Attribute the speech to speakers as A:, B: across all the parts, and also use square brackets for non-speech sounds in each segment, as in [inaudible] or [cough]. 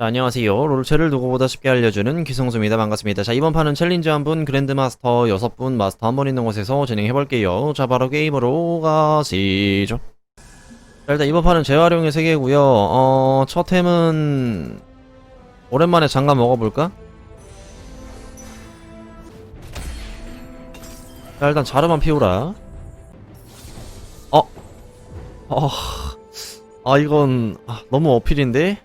A: 자, 안녕하세요. 롤체를 누구보다 쉽게 알려주는 기성수입니다. 반갑습니다. 자, 이번 판은 챌린지 한 분, 그랜드마스터 여섯 분, 마스터 한분 있는 곳에서 진행해볼게요. 자, 바로 게임으로 가시죠. 자, 일단 이번 판은 재활용의 세계고요 어, 첫 템은 오랜만에 장갑 먹어볼까? 자, 일단 자르만 피우라. 어? 어... 아, 이건 아, 너무 어필인데?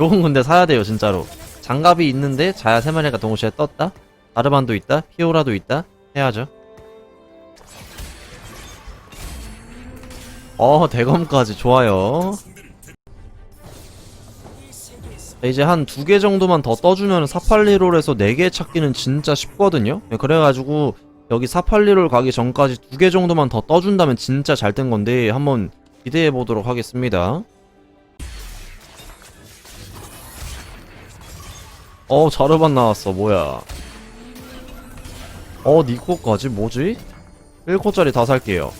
A: 요건 근데 사야 돼요 진짜로. 장갑이 있는데 자야 세 마리가 동시에 떴다? 아르반도 있다? 피오라도 있다? 해야죠. 어 대검까지 좋아요. 자, 이제 한 두 개 정도만 더 떠주면 482롤에서 4개 찾기는 진짜 쉽거든요? 네, 그래가지고 여기 482롤 가기 전까지 두 개 정도만 더 떠준다면 진짜 잘 된 건데 한번 기대해 보도록 하겠습니다 어 자르반 나왔어. 뭐야. 어 니코까지? 뭐지? 1코짜리 다 살게요.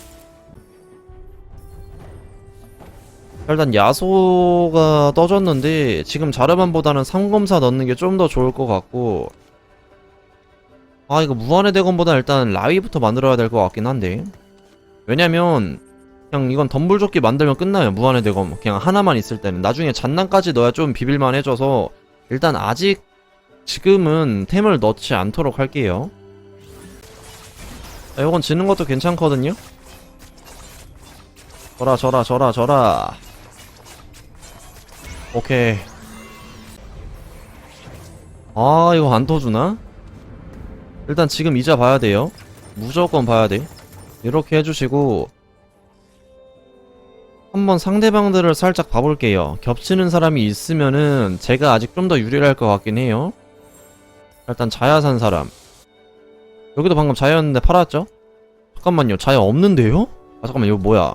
A: 일단 야소가 떠졌는데 지금 자르반보다는 상검사 넣는 게 좀 더 좋을 것 같고. 아 이거 무한의 대검보다 일단 라위부터 만들어야 될 것 같긴 한데. 왜냐면 그냥 이건 덤불조끼 만들면 끝나요 무한의 대검. 그냥 하나만 있을 때는. 나중에 잔난까지 넣어야 좀 비빌만 해져서 일단 아직 지금은 템을 넣지 않도록 할게요. 자, 요건 지는 것도 괜찮거든요? 저라, 저라, 저라, 저라. 오케이. 아, 이거 안 터주나? 일단 지금 이자 봐야 돼요. 무조건 봐야 돼. 이렇게 해주시고, 한번 상대방들을 살짝 봐볼게요. 겹치는 사람이 있으면은 제가 아직 좀 더 유리할 것 같긴 해요. 일단 자야 산 사람. 여기도 방금 자야였는데 팔았죠? 잠깐만요. 자야 없는데요? 아 잠깐만. 이거 뭐야?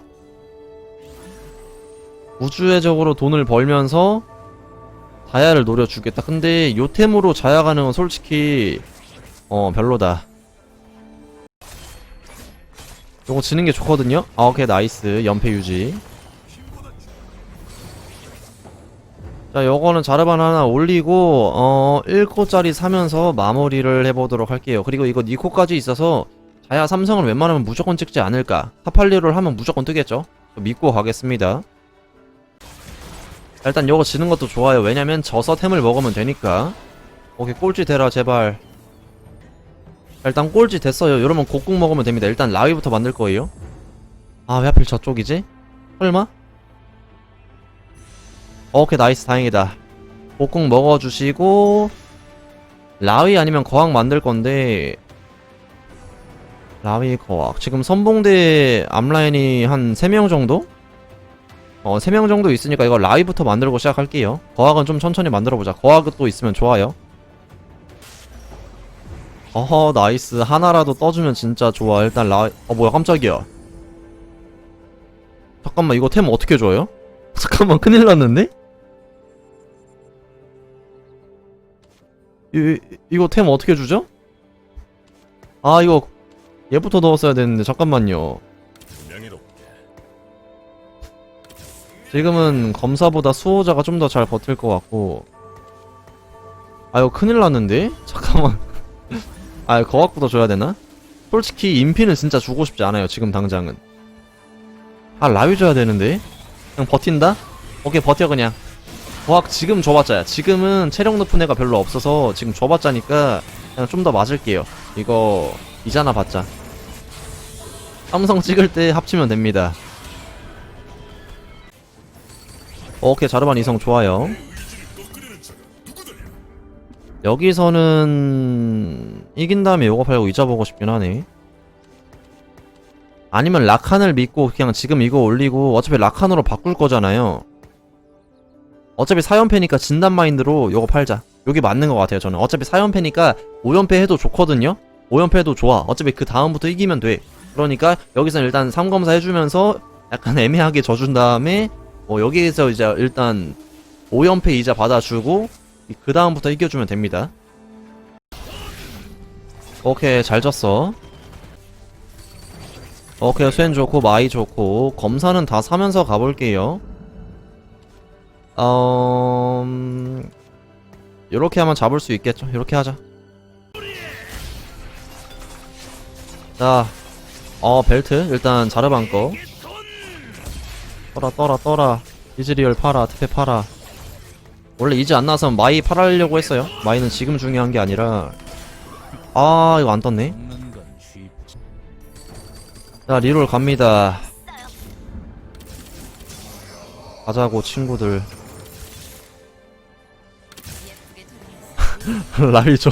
A: 우주회적으로 돈을 벌면서 자야를 노려주겠다. 근데 요템으로 자야 가는 건 솔직히 어 별로다. 요거 지는 게 좋거든요? 아 오케이. 나이스. 연패 유지 자, 요거는 자르반 하나 올리고, 어, 1코짜리 사면서 마무리를 해보도록 할게요. 그리고 이거 2코까지 있어서, 자야 삼성을 웬만하면 무조건 찍지 않을까. 사팔리를 하면 무조건 뜨겠죠? 믿고 가겠습니다. 자, 일단 요거 지는 것도 좋아요. 왜냐면 져서 템을 먹으면 되니까. 오케이, 꼴찌 되라, 제발. 자, 일단 꼴찌 됐어요. 이러면 곡국 먹으면 됩니다. 일단 라위부터 만들 거예요. 아, 왜 하필 저쪽이지? 설마? 오케이 나이스 다행이다. 복궁 먹어주시고 라위 아니면 거학 만들 건데 라위 거학 지금 선봉대 앞라인이 한 3명 정도? 어 3명 정도 있으니까 이거 라위부터 만들고 시작할게요. 거학은 좀 천천히 만들어보자. 거학은 또 있으면 좋아요. 어허 나이스. 하나라도 떠주면 진짜 좋아. 일단 라위 어 뭐야 깜짝이야. 잠깐만 이거 템 어떻게 줘요? [laughs] 잠깐만 큰일 났는데? 이, 이거 템 어떻게 주죠? 아 이거 얘부터 넣었어야 되는데 잠깐만요 지금은 검사보다 수호자가 좀 더 잘 버틸 것 같고 아 이거 큰일 났는데? [laughs] 잠깐만 아 거학부터 줘야 되나? 솔직히 인피는 진짜 주고 싶지 않아요 지금 당장은 아 라위 줘야 되는데 그냥 버틴다? 오케이 버텨 그냥 거학 지금 줘봤자야. 지금은 체력 높은 애가 별로 없어서 지금 줘봤자니까 그냥 좀 더 맞을게요. 이거 이자나 받자. 삼성 찍을 때 합치면 됩니다. 오케이 자르반 이성 좋아요. 여기서는 이긴 다음에 요거 팔고 이자 보고 싶긴 하네. 아니면 라칸을 믿고 그냥 지금 이거 올리고 어차피 라칸으로 바꿀 거잖아요 어차피 4연패니까 진단 마인드로 요거 팔자. 요게 맞는 것 같아요, 저는. 어차피 4연패니까 5연패 해도 좋거든요? 5연패 해도 좋아. 어차피 그 다음부터 이기면 돼. 그러니까 여기서 일단 3검사 해주면서 약간 [laughs] 애매하게 져준 다음에 뭐 여기에서 이제 일단 5연패 이자 받아주고 그 다음부터 이겨주면 됩니다. 오케이, 잘 졌어. 오케이, 수엔 좋고, 마이 좋고, 검사는 다 사면서 가볼게요. 어... 음, 요렇게 하면 잡을 수 있겠죠. 요렇게 하자. 자, 어 벨트. 일단 자르반 거. 떠라 떠라 떠라. 이즈리얼 팔아 특패 팔아. 원래 이제 안 나왔으면 마이 팔아려고 했어요. 마이는 지금 중요한 게 아니라. 아 이거 안 떴네. 자 리롤 갑니다. 가자고 친구들 [laughs] 라이죠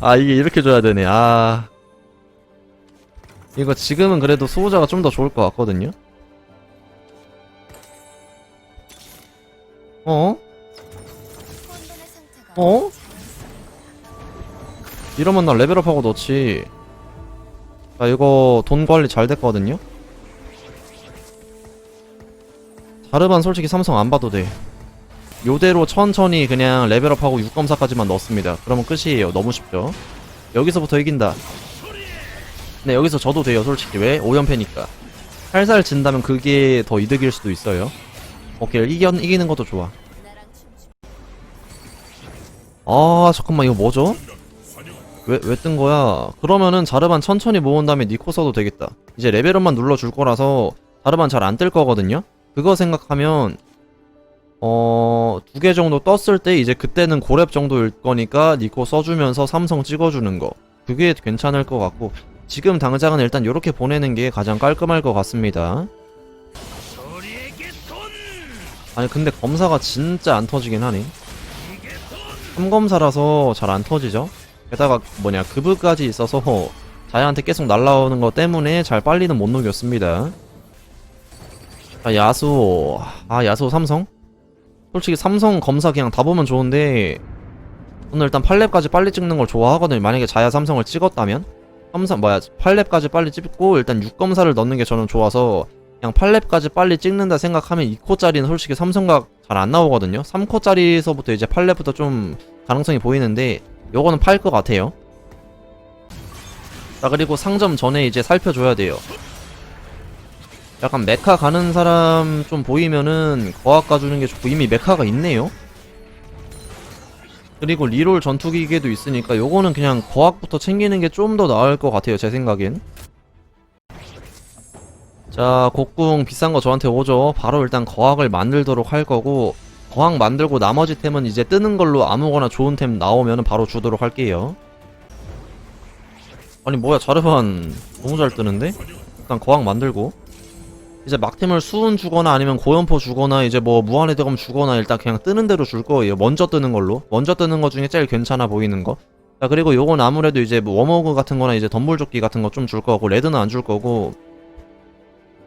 A: 아 이게 이렇게 줘야 되네. 아. 이거 지금은 그래도 수호자가 좀 더 좋을 것 같거든요? 어? 어? 이러면 나 레벨업하고 넣지. 자 이거 돈 관리 잘 됐거든요? 자르반 솔직히 삼성 안 봐도 돼 요대로 천천히 그냥 레벨업하고 6검사까지만 넣습니다 그러면 끝이에요 너무 쉽죠 여기서부터 이긴다 네 여기서 져도 돼요 솔직히 왜? 5연패니까 살살 진다면 그게 더 이득일 수도 있어요 오케이 이겨, 이기는 것도 좋아 아 잠깐만 이거 뭐죠? 왜 왜 뜬 거야? 그러면은 자르반 천천히 모은 다음에 니코 써도 되겠다 이제 레벨업만 눌러줄 거라서 자르반 잘 안 뜰 거거든요? 그거 생각하면 어... 두 개 정도 떴을 때 이제 그때는 고렙 정도일 거니까 니코 써주면서 삼성 찍어주는 거. 그게 괜찮을 것 같고 지금 당장은 일단 이렇게 보내는 게 가장 깔끔할 것 같습니다. 아니 근데 검사가 진짜 안 터지긴 하네. 3검사라서 잘 안 터지죠? 게다가 뭐냐 급브까지 있어서 자야한테 계속 날라오는 거 때문에 잘 빨리는 못 녹였습니다. 아 야수. 아 야수 삼성? 솔직히 삼성 검사 그냥 다 보면 좋은데 오늘 일단 8렙까지 빨리 찍는 걸 좋아하거든요. 만약에 자야 삼성을 찍었다면. 삼성 뭐야 8렙까지 빨리 찍고 일단 6검사를 넣는 게 저는 좋아서 그냥 8렙까지 빨리 찍는다 생각하면 2코짜리는 솔직히 삼성각 잘 안 나오거든요. 3코짜리에서부터 이제 8렙부터 좀 가능성이 보이는데 요거는 팔 것 같아요. 자 그리고 상점 전에 이제 살펴줘야 돼요 약간 메카 가는 사람 좀 보이면은 거학 가주는 게 좋고 이미 메카가 있네요. 그리고 리롤 전투기계도 있으니까 요거는 그냥 거학부터 챙기는 게 좀 더 나을 것 같아요 제 생각엔. 자 곡궁 비싼 거 저한테 오죠. 바로 일단 거학을 만들도록 할 거고 거학 만들고 나머지 템은 이제 뜨는 걸로 아무거나 좋은 템 나오면 바로 주도록 할게요. 아니 뭐야 자르반 너무 잘 뜨는데? 일단 거학 만들고 이제 막템을 수은 주거나 아니면 고연포 주거나 이제 뭐 무한의 대검 주거나 일단 그냥 뜨는 대로 줄 거예요. 먼저 뜨는 걸로. 먼저 뜨는 거 중에 제일 괜찮아 보이는 거. 자 그리고 요건 아무래도 이제 뭐 워머그 같은 거나 이제 덤불조끼 같은 거 좀 줄 거고 레드는 안 줄 거고.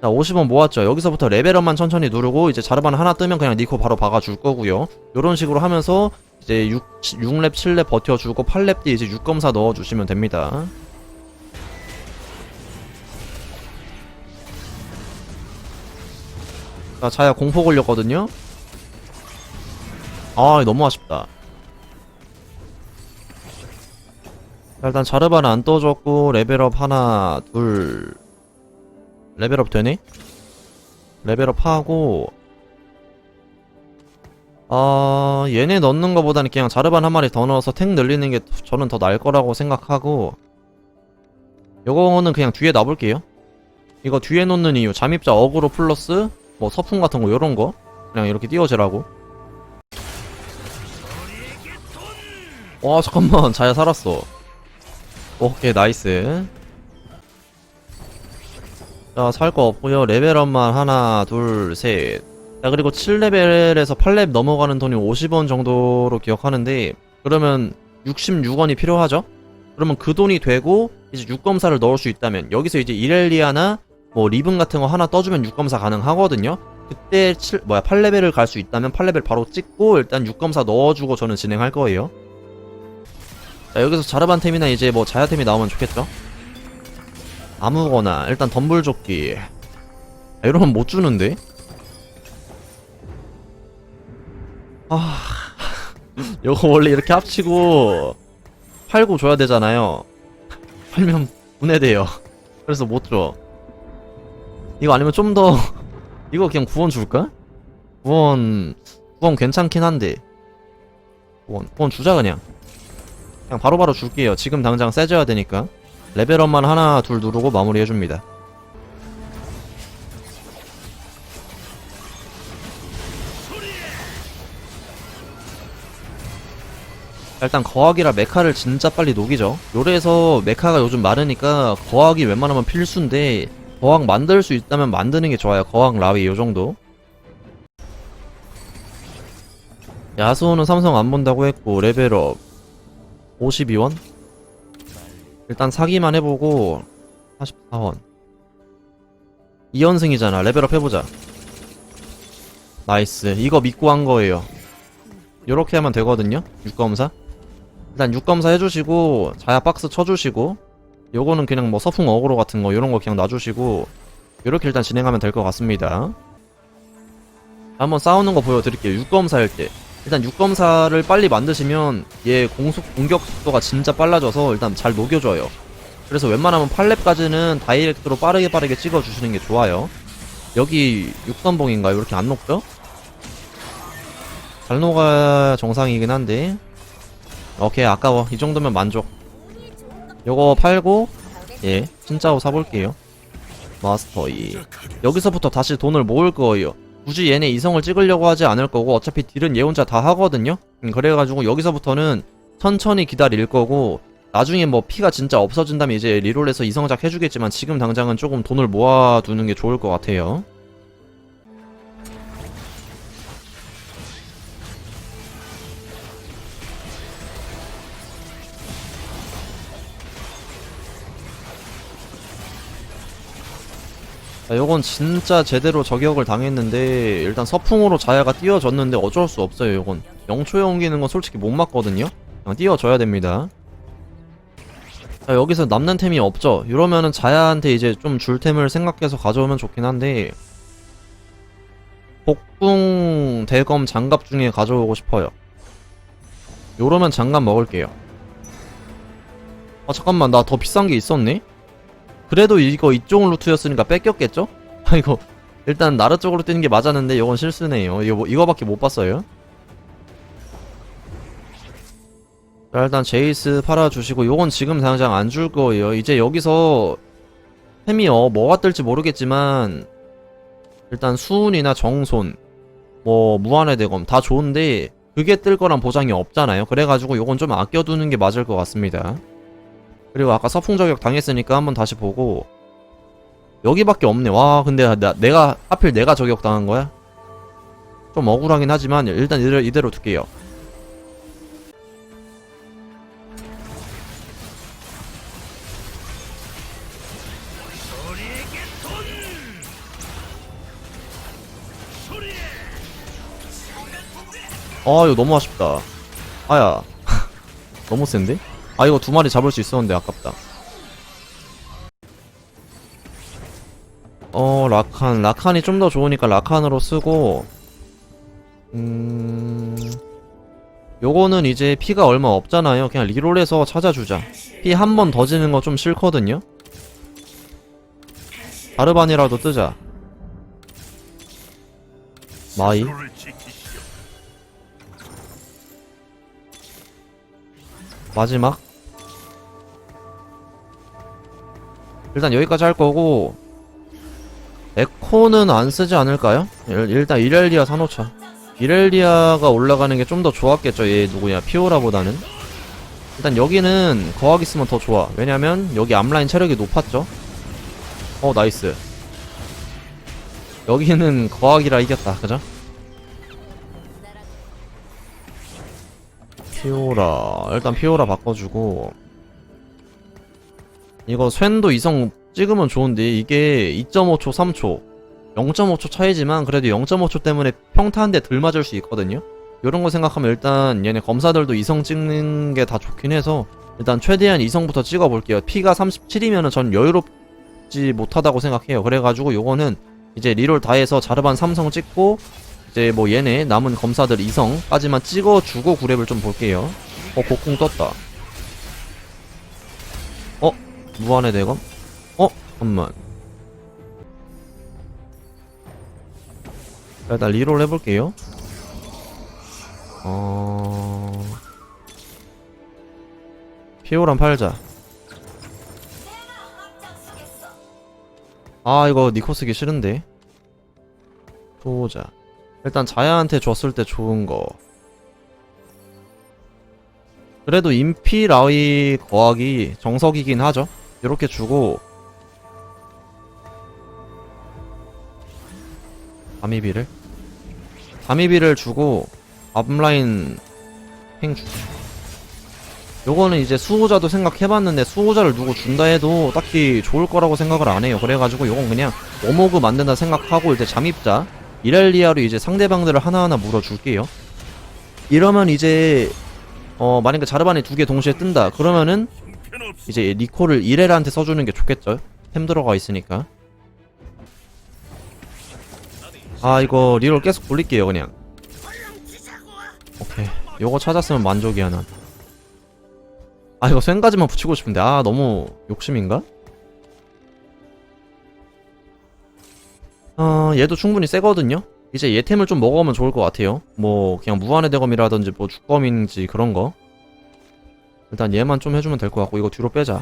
A: 자 50원 모았죠. 여기서부터 레벨업만 천천히 누르고 이제 자르반 하나 뜨면 그냥 니코 바로 박아줄 거고요. 요런 식으로 하면서 이제 6, 6렙 7렙 버텨주고 8렙 뒤 이제 6검사 넣어주시면 됩니다 자 자야 공포 걸렸거든요? 아 너무 아쉽다. 자, 일단 자르반 안 떠줬고 레벨업 하나 둘 레벨업 되네? 레벨업 하고 아 얘네 넣는 거보다는 그냥 자르반 한 마리 더 넣어서 탱 늘리는 게 저는 더 나을 거라고 생각하고 요거는 그냥 뒤에 놔볼게요. 이거 뒤에 놓는 이유 잠입자 어그로 플러스 뭐 서풍 같은 거 요런 거 그냥 이렇게 띄워지라고 와 잠깐만 자야 살았어 오케이 나이스 자, 살 거 없고요. 레벨업만 하나, 둘, 셋. 자, 그리고 7레벨에서 8렙 넘어가는 돈이 50원 정도로 기억하는데 그러면 66원이 필요하죠? 그러면 그 돈이 되고 이제 6검사를 넣을 수 있다면 여기서 이제 이렐리아나 뭐 리븐 같은 거 하나 떠주면 6검사 가능하거든요. 그때 7 뭐야 8레벨을 갈 수 있다면 8레벨 바로 찍고 일단 6검사 넣어주고 저는 진행할 거예요. 자, 여기서 자르반템이나 이제 뭐 자야템이 나오면 좋겠죠? 아무거나 일단 덤불조끼 아, 이러면 못 주는데 아 [laughs] 이거 원래 이렇게 합치고 팔고 줘야 되잖아요 팔면 분해돼요 그래서 못 줘 이거 아니면 좀 더 [laughs] 이거 그냥 구원 줄까? 구원 구원 괜찮긴 한데. 원, 원 주자 그냥. 그냥 바로 바로 줄게요. 지금 당장 세져야 되니까. 레벨업만 하나 둘 누르고 마무리해줍니다. 일단 거학이라 메카를 진짜 빨리 녹이죠. 요래서 메카가 요즘 많으니까 거학이 웬만하면 필수인데 거학 만들 수 있다면 만드는 게 좋아요. 거학 라위 요 정도. 야수호는 삼성 안 본다고 했고 레벨업. 52원? 일단 사기만 해보고 44원. 2연승이잖아. 레벨업 해보자. 나이스. 이거 믿고 한 거예요. 요렇게 하면 되거든요? 6검사? 일단 6검사 해주시고 자야 박스 쳐주시고 요거는 그냥 뭐 서풍 어그로 같은 거 요런 거 그냥 놔주시고 요렇게 일단 진행하면 될 것 같습니다 한번 싸우는 거 보여드릴게요 6검사 할때 일단 6검사를 빨리 만드시면 얘 공속 공격 속도가 진짜 빨라져서 일단 잘 녹여줘요. 그래서 웬만하면 8렙까지는 다이렉트로 빠르게 빠르게 찍어주시는 게 좋아요. 여기 6선봉인가요? 이렇게 안 녹죠? 잘 녹아야 정상이긴 한데 오케이 아까워 이 정도면 만족 요거 팔고 예 진짜로 사볼게요. 마스터 2 여기서부터 다시 돈을 모을 거예요. 굳이 얘네 이성을 찍으려고 하지 않을 거고 어차피 딜은 얘 혼자 다 하거든요? 음, 그래가지고 여기서부터는 천천히 기다릴 거고 나중에 뭐 피가 진짜 없어진다면 이제 리롤에서 이성작 해주겠지만 지금 당장은 조금 돈을 모아두는 게 좋을 것 같아요 자, 요건 진짜 제대로 저격을 당했는데 일단 서풍으로 자야가 띄워졌는데 어쩔 수 없어요 요건. 영초에 옮기는 건 솔직히 못 맞거든요? 그냥 띄워줘야 됩니다. 자 여기서 남는 템이 없죠? 이러면은 자야한테 이제 좀 줄 템을 생각해서 가져오면 좋긴 한데 복궁 대검 장갑 중에 가져오고 싶어요. 요러면 장갑 먹을게요. 아 잠깐만 나 더 비싼 게 있었네? 그래도 이거 이쪽 루트였으니까 뺏겼겠죠? [laughs] 아 이거 일단 나르 쪽으로 뛰는 게 맞았는데 이건 실수네요. 이거 뭐- 이거밖에 못 봤어요. 자 일단 제이스 팔아주시고 요건 지금 당장 안 줄 거예요. 이제 여기서 어 뭐가 뜰지 모르겠지만 일단 수운이나 정손 뭐 무한의 대검 다 좋은데 그게 뜰 거란 보장이 없잖아요. 그래가지고 요건 좀 아껴두는 게 맞을 것 같습니다. 그리고 아까 서풍 저격 당했으니까 한번 다시 보고. 여기밖에 없네. 와 근데 나, 내가 하필 내가 저격 당한 거야? 좀 억울하긴 하지만 일단 이대로, 이대로 둘게요. 아 이거 너무 아쉽다. 아야. [laughs] 너무 센데? 아 이거 두 마리 잡을 수 있었는데 아깝다. 어 라칸. 라칸이 좀 더 좋으니까 라칸으로 쓰고 음 요거는 이제 피가 얼마 없잖아요. 그냥 리롤해서 찾아주자. 피 한 번 더 지는 거 좀 싫거든요. 바르반이라도 뜨자. 마이. 마지막 일단 여기까지 할 거고 에코는 안 쓰지 않을까요? 일, 일단 이렐리아 사놓자. 이렐리아가 올라가는 게 좀 더 좋았겠죠 얘 누구냐 피오라보다는. 일단 여기는 거학 있으면 더 좋아. 왜냐면 여기 앞라인 체력이 높았죠? 어 나이스. 여기는 거학이라 이겼다 그죠? 피오라 일단 피오라 바꿔주고 이거 쇤도 이성 찍으면 좋은데 이게 2.5초 3초 0.5초 차이지만 그래도 0.5초 때문에 평타 한대덜 맞을 수 있거든요 요런 거 생각하면 일단 얘네 검사들도 이성 찍는 게 다 좋긴 해서 일단 최대한 이성부터 찍어볼게요 피가 37이면은 전 여유롭지 못하다고 생각해요 그래가지고 요거는 이제 리롤 다 해서 자르반 삼성 찍고 이제 뭐 얘네 남은 검사들 이성까지만 찍어주고 구랩을 좀 볼게요. 어 복궁 떴다. 어 무한의 대검? 어 잠만. 일단 리롤 해볼게요. 어 피오란 팔자 아 이거 니코 쓰기 싫은데 보자 일단 자야한테 줬을 때 좋은 거 그래도 인피 라위 거하기 정석이긴 하죠 이렇게 주고 다미비를? 다미비를 주고 앞라인 행 주고 요거는 이제 수호자도 생각해봤는데 수호자를 누구 준다 해도 딱히 좋을 거라고 생각을 안 해요. 그래가지고 요건 그냥 워모그 만든다 생각하고 이제 잠입자. 이렐리아로 이제 상대방들을 하나하나 물어줄게요. 이러면 이제 어 만약에 자르반이 두 개 동시에 뜬다. 그러면은 이제 니코를 이렐한테 써주는 게 좋겠죠? 템 들어가 있으니까. 아 이거 리롤 계속 돌릴게요 그냥. 오케이. 요거 찾았으면 만족이야 난 아 이거 쇤가지만 붙이고 싶은데. 아 너무 욕심인가? 어 얘도 충분히 세거든요? 이제 얘 템을 좀 먹어오면 좋을 것 같아요. 뭐 그냥 무한의 대검이라든지 뭐 죽검인지 그런 거 일단 얘만 좀 해주면 될 것 같고 이거 뒤로 빼자.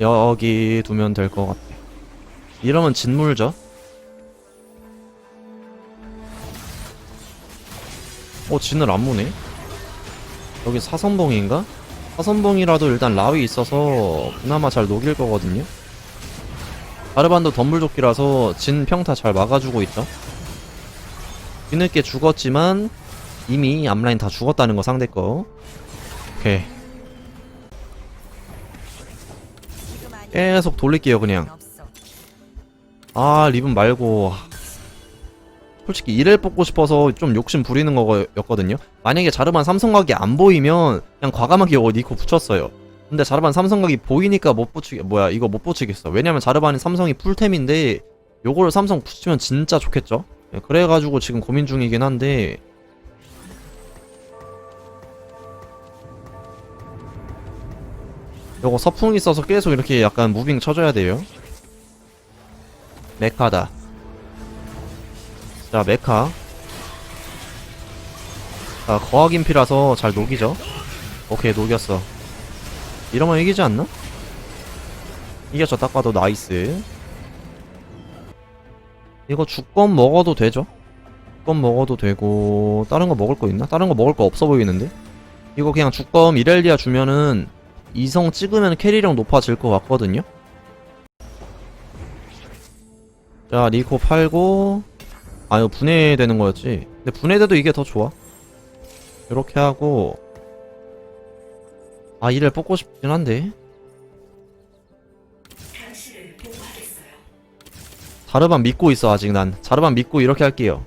A: 여기 두면 될 것 같아. 이러면 진물죠? 어 진을 안 무네? 여기 사선봉인가? 사선봉이라도 일단 라위 있어서 그나마 잘 녹일 거거든요. 아르반도 덤불조끼라서 진 평타 잘 막아주고 있죠? 뒤늦게 죽었지만 이미 앞라인 다 죽었다는 거 상대 거. 오케이. 계속 돌릴게요 그냥. 아 리븐 말고. 솔직히 이를 뽑고 싶어서 좀 욕심 부리는 거였거든요. 만약에 자르반 삼성각이 안 보이면 그냥 과감하게 이거 니코 붙였어요. 근데 자르반 삼성각이 보이니까 못 붙이겠 뭐야 이거 못 붙이겠어. 왜냐면 자르반이 삼성이 풀템인데 요거를 삼성 붙이면 진짜 좋겠죠? 예, 그래가지고 지금 고민 중이긴 한데 요거 서풍이 있어서 계속 이렇게 약간 무빙 쳐줘야 돼요. 메카다. 자 메카. 자 거학 인피라서 잘 녹이죠. 오케이 녹였어. 이러면 이기지 않나? 이겼죠. 딱 봐도 나이스. 이거 주권 먹어도 되죠? 주권 먹어도 되고 다른 거 먹을 거 있나? 다른 거 먹을 거 없어 보이는데? 이거 그냥 주권 이렐리아 주면은 이성 찍으면 캐리력 높아질 것 같거든요? 자 리코 팔고. 아 이거 분해되는 거였지? 근데 분해돼도 이게 더 좋아. 이렇게 하고. 아 이를 뽑고 싶긴 한데. 자르반 믿고 있어 아직 난. 자르반 믿고 이렇게 할게요.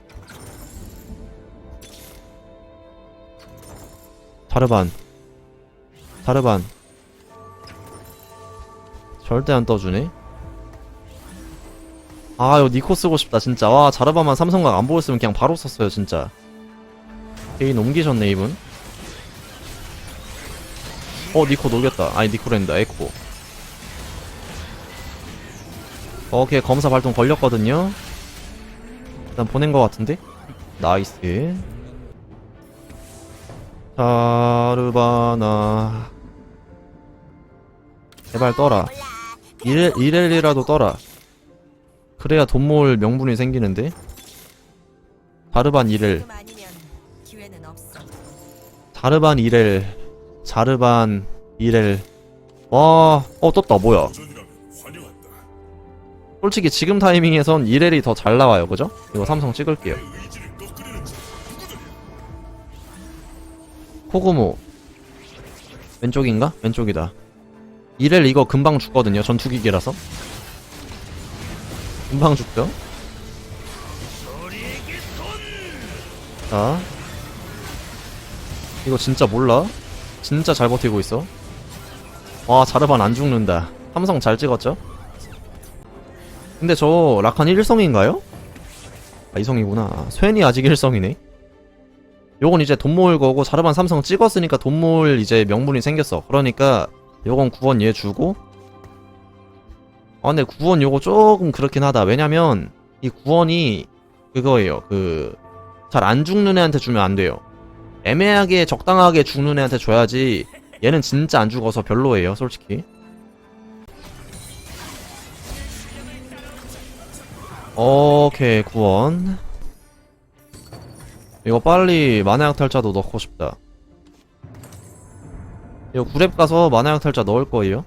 A: 자르반. 자르반 절대 안 떠주네. 아 이거 니코 쓰고 싶다 진짜. 와 자르반만 삼성각 안 보였으면 그냥 바로 썼어요 진짜. 개인 옮기셨네 이분. 어 니코 녹였다. 아니 니코랜다 에코. 오케이 검사 발동 걸렸거든요. 일단 보낸 것 같은데? 나이스. 자르바나. 제발 떠라 이렐, 이렐이라도 떠라. 그래야 돈 모을 명분이 생기는데? 자르반 이렐. 자르반 이렐. 자르반 이렐. 와, 어 떴다. 뭐야? 솔직히 지금 타이밍에선 이렐이 더 잘 나와요. 그죠? 이거 삼성 찍을게요. 코고모. 왼쪽인가? 왼쪽이다 이렐 이거 금방 죽거든요 전투기기라서 금방 죽죠? 자 이거 진짜 몰라? 진짜 잘 버티고 있어 와 자르반 안 죽는다 삼성 잘 찍었죠? 근데 저 라칸 1성인가요? 아 2성이구나 스웬이 아직 1성이네 요건 이제 돈 모을 거고 자르반 삼성 찍었으니까 돈 모을 이제 명분이 생겼어 그러니까 요건 9원 얘 주고. 아 근데 9원 요거 조금 그렇긴 하다. 왜냐면 이 9원이 그거예요. 그 잘 안 죽는 애한테 주면 안 돼요. 애매하게 적당하게 죽는 애한테 줘야지 얘는 진짜 안 죽어서 별로예요 솔직히. 오케이 구원. 이거 빨리 만화약 탈자도 넣고 싶다 이거 구랩 가서 만화약 탈자 넣을 거예요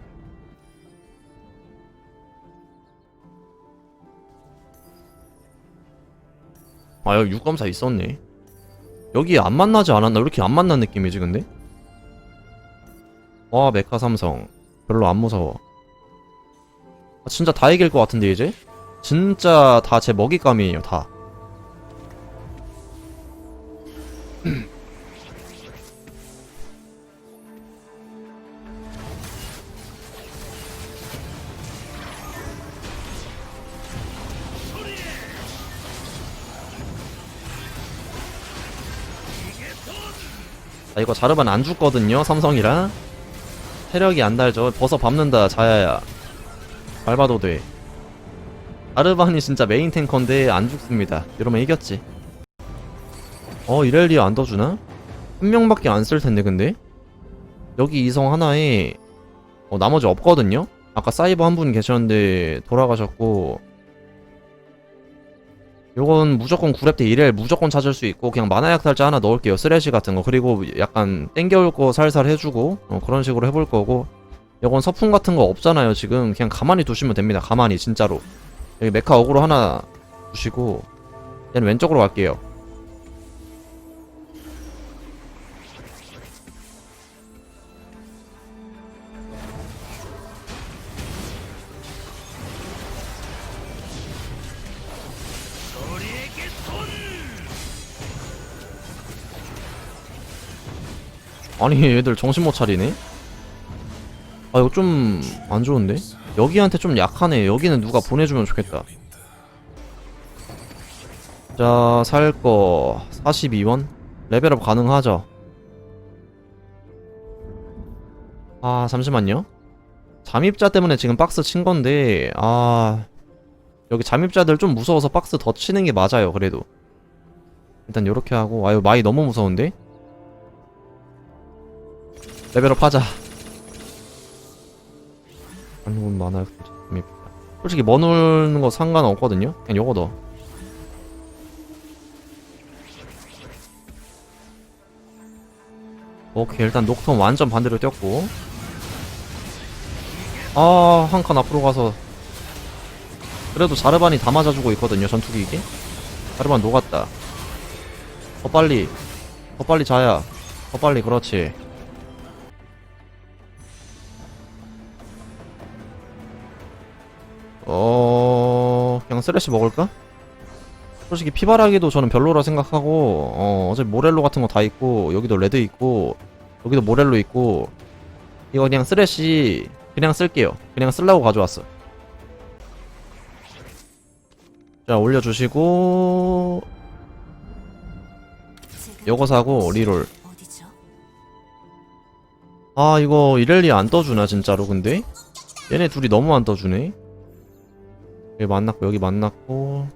A: 아 여기 육검사 있었네 여기 안 만나지 않았나? 왜 이렇게 안 만난 느낌이지 근데? 와 메카 삼성 별로 안 무서워 아, 진짜 다 이길 것 같은데 이제? 진짜 다 제 먹잇감이에요 다 이거 자르반 안 죽거든요 삼성이라 체력이 안 달죠. 벗어 밟는다 자야야 밟아도 돼. 자르반이 진짜 메인 탱커인데 안 죽습니다. 이러면 이겼지. 어 이렐리아 안 떠주나? 한 명밖에 안 쓸 텐데 근데. 여기 이성 하나에 어 나머지 없거든요? 아까 사이버 한 분 계셨는데 돌아가셨고 요건 무조건 9렙 때 1렐 무조건 찾을 수 있고 그냥 만화 약 탈자 하나 넣을게요. 쓰레쉬 같은 거. 그리고 약간 땡겨올 거 살살 해주고 어, 그런 식으로 해볼 거고. 요건 서풍 같은 거 없잖아요 지금. 그냥 가만히 두시면 됩니다. 가만히 진짜로. 여기 메카 어그로 하나 두시고 얘는 왼쪽으로 갈게요 아니 얘들 정신 못 차리네? 아 이거 좀 안 좋은데? 여기한테 좀 약하네. 여기는 누가 보내주면 좋겠다. 자 살거 42원? 레벨업 가능하죠? 아 잠시만요. 잠입자 때문에 지금 박스 친 건데 아 여기 잠입자들 좀 무서워서 박스 더 치는 게 맞아요 그래도. 일단 요렇게 하고. 아유 마이 너무 무서운데 레벨업 하자. 안군 많아요. 재밌다. 솔직히 뭐 넣는 거 상관없거든요. 그냥 요거 넣어. 오케이 일단 녹턴 완전 반대로 뛰었고 아 한 칸 앞으로 가서 그래도 자르반이 다 맞아주고 있거든요 전투기 이게 자르반 녹았다 더 빨리 더 빨리 자야 더 빨리 그렇지 어 그냥 쓰레쉬 먹을까? 솔직히 피바라기도 저는 별로라 생각하고 어 어차피 모렐로 같은 거 다 있고 여기도 레드 있고 여기도 모렐로 있고 이거 그냥 쓰레쉬 그냥 쓸게요 그냥 쓸라고 가져왔어 자 올려주시고 요거 사고 리롤? 아 이거 이렐리 안 떠주나 진짜로 근데 얘네 둘이 너무 안 떠주네 여기 만났고 여기 만났고.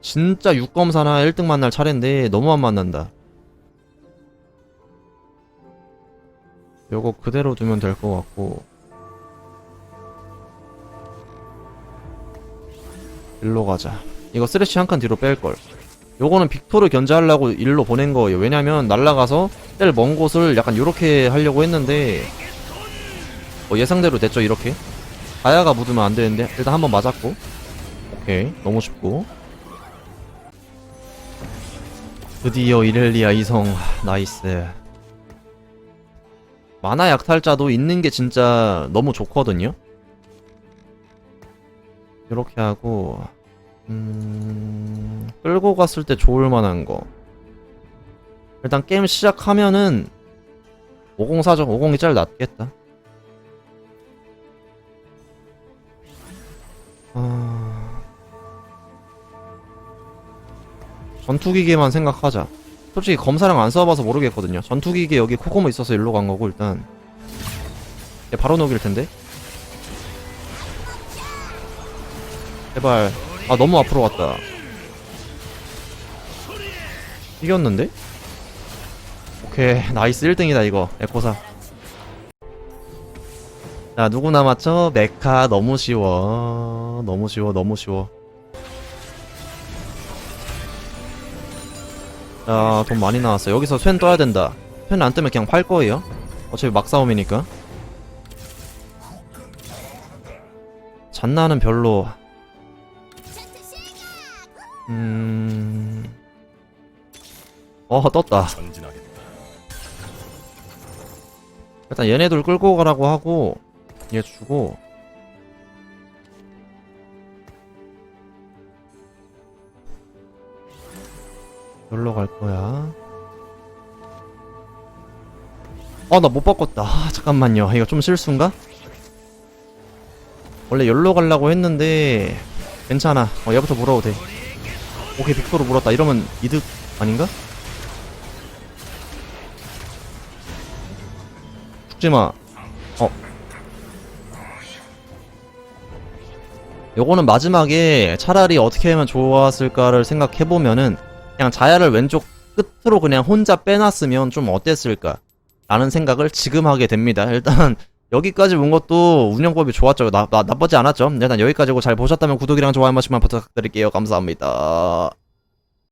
A: 진짜 6검사나 1등 만날 차례인데 너무 안 만난다. 요거 그대로 두면 될 것 같고. 일로 가자. 이거 쓰레쉬 한 칸 뒤로 뺄걸. 요거는 빅토르 견제하려고 일로 보낸 거예요. 왜냐면 날라가서 제일 먼 곳을 약간 요렇게 하려고 했는데 어, 예상대로 됐죠 이렇게. 다야가 묻으면 안 되는데 일단 한번 맞았고 오케이 너무 쉽고. 드디어 이렐리아 이성 나이스. 만화 약탈자도 있는 게 진짜 너무 좋거든요? 이렇게 하고 음... 끌고 갔을 때 좋을 만한 거. 일단 게임 시작하면은 504죠. 50이 제일 낫겠다. 아... 전투기계만 생각하자. 솔직히 검사랑 안 써봐서 모르겠거든요. 전투기계 여기 코코모 있어서 일로 간 거고 일단 얘 바로 녹일 텐데. 제발. 아 너무 앞으로 갔다. 이겼는데? 오케이 나이스 1등이다 이거 에코사 자 누구 남았죠? 메카 너무 쉬워 너무 쉬워 너무 쉬워 자돈 많이 나왔어 여기서 쇤 떠야 된다. 쇤안 뜨면 그냥 팔 거예요. 어차피 막 싸움이니까. 잔나는 별로. 음... 어
B: 떴다.
A: 일단 얘네들 끌고 가라고 하고 얘 주고 여기로 갈 거야. 아 나 못 바꿨다. 아, 잠깐만요. 이거 좀 실수인가? 원래 열로 가려고 했는데 괜찮아. 어 얘부터 물어도 돼. 오케이 빅토로 물었다. 이러면 이득 아닌가? 죽지마. 어. 요거는 마지막에 차라리 어떻게 하면 좋았을까를 생각해보면은 그냥 자야를 왼쪽 끝으로 그냥 혼자 빼놨으면 좀 어땠을까? 라는 생각을 지금 하게 됩니다. [laughs] 일단 여기까지 온 것도 운영법이 좋았죠. 나, 나, 나쁘지 않았죠. 일단 여기까지고 잘 보셨다면 구독이랑 좋아요 한 번씩만 부탁드릴게요. 감사합니다